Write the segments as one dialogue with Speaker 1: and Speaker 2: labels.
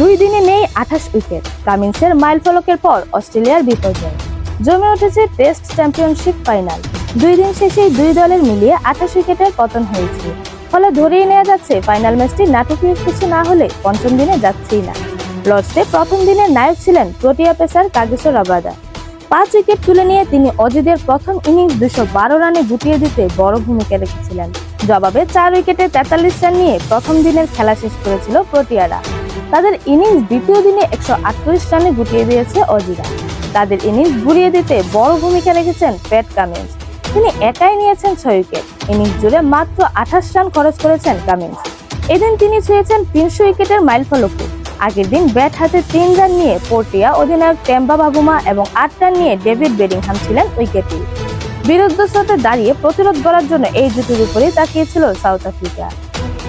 Speaker 1: দুই দিনে নেই আঠাশ উইকেট। কামিন্সের মাইল ফলকের পর অস্ট্রেলিয়ার বিপর্যয়। জমে উঠেছে টেস্ট চ্যাম্পিয়নশিপ ফাইনাল। দুই দিন শেষেই দুই দলের মিলিয়ে আঠাশ উইকেটের পতন হয়েছে। ফলে ধরেই নেওয়া যাচ্ছে ফাইনাল ম্যাচটি নাটকীয় কিছু না হলে পঞ্চম দিনে যাচ্ছেই না। লর্ডসে প্রথম দিনের নায়ক ছিলেন প্রোটিয়া পেসার কাগিসো রাবাদা পাঁচ উইকেট তুলে নিয়ে তিনি অজিদের প্রথম ইনিংস দুশো বারো রানে গুটিয়ে দিতে বড় ভূমিকা রেখেছিলেন। জবাবে চার উইকেটে তেতাল্লিশ রান নিয়ে প্রথম দিনের খেলা শেষ করেছিল প্রোটিয়ারা। তাদের ইনিংস দ্বিতীয় দিনে একশো আটত্রিশ রানে গুটিয়ে দিয়েছে অজিরা। তাদের ইনিংস ঘুরিয়ে দিতে বড় ভূমিকা রেখেছেন প্যাট কামিন্স। তিনি একাই নিয়েছেন ছয় উইকেট। ইনিংস জুড়ে মাত্র আঠাশ রান খরচ করেছেন কামিন্স। এদিন তিনি ছুঁয়েছেন তিনশো উইকেটের মাইল ফলকও আগের দিন ব্যাট হাতে তিন রান নিয়ে পোর্টিয়া অধিনায়ক টেম্বা বাবুমা এবং আট রান নিয়ে ডেভিড বেডিংহাম ছিলেন উইকেটে। বিরুদ্ধ স্রোতে দাঁড়িয়ে প্রতিরোধ করার জন্য এই জুটির উপরেই তাকিয়েছিল সাউথ আফ্রিকা।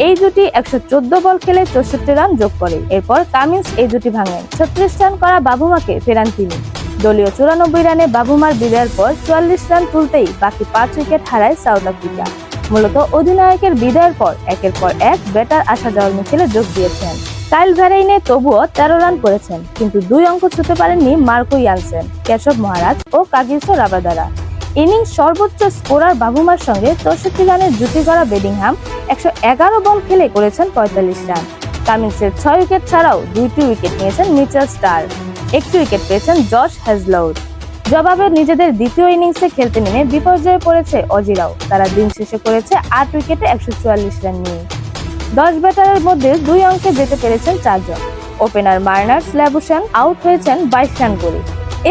Speaker 1: এই জুটি একশো চোদ্দ বল খেলে চৌষট্টি রান যোগ করে। এরপর কামিন্স এই জুটি ভাঙেন। ছত্রিশ রান করা বাবুমাকে ফেরান তিনি। দলীয় চুরানব্বই রানে বাবুমার বিদায়ের পর চুয়াল্লিশ রান তুলতেই বাকি পাঁচ উইকেট হারায় সাউথ আফ্রিকা। মূলত অধিনায়কের বিদায়ের পর, একের পর এক ব্যাটার আসা যাওয়ার মিছিলে যোগ দিয়েছেন। কাইল ভ্যারেইনে তবুও তেরো রান করেছেন, কিন্তু দুই অঙ্ক ছুতে পারেননি মার্কো ইয়ানসেন, কেশব মহারাজ ও কাগিসো রাবাদারা। ইনিংস সর্বোচ্চ স্কোরার বাবুমার সঙ্গে চৌষট্টি রানের জুটি করা বেডিংহাম একশো এগারো বল খেলে করেছেন পঁয়তাল্লিশ রান। কামিন্সের ছয় উইকেট ছাড়াও দুইটি উইকেট নিয়েছেন মিচেল স্টার। একটি উইকেট পেয়েছেন জশ হ্যাজলাউড জবাবে নিজেদের দ্বিতীয় ইনিংসে খেলতে নেমে বিপর্যয়ে পড়েছে অজিরাও তারা দিন শেষে করেছে আট উইকেটে একশো চুয়াল্লিশ রান নিয়ে। দশ ব্যাটারের মধ্যে দুই অঙ্কে যেতে পেরেছেন চারজন। ওপেনার মার্নার্স ল্যাবুশন আউট হয়েছেন বাইশ রান করে।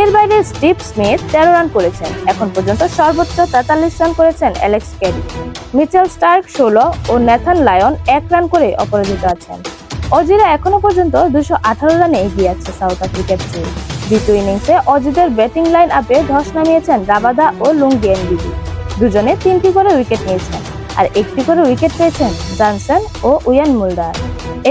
Speaker 1: এর বাইরে স্টিভ স্মিথ তেরো রান করেছেন। এখন পর্যন্ত সর্বোচ্চ তেতাল্লিশ রান করেছেন অ্যালেক্স ক্যারি মিচেল স্টার্ক ষোলো ও ন্যাথান লায়ন এক রান করে অপরাজিত আছেন। অজিরা এখনও পর্যন্ত দুশো আঠারো রানে এগিয়ে আছে সাউথ আফ্রিকার চেয়ে দ্বিতীয় ইনিংসে অজিদের ব্যাটিং লাইন আপে ধস নামিয়েছেন রাবাদা ও লুঙ্গিয়েন বিডি দুজনে তিনটি করে উইকেট নিয়েছেন। আর একটি করে উইকেট পেয়েছেন জানসন ও উয়ান মুল্ডার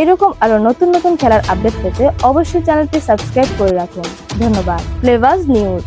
Speaker 1: এরকম আরও নতুন নতুন খেলার আপডেট পেতে অবশ্যই চ্যানেলটি সাবস্ক্রাইব করে রাখুন। ধন্যবাদ। প্লেবাজ নিউজ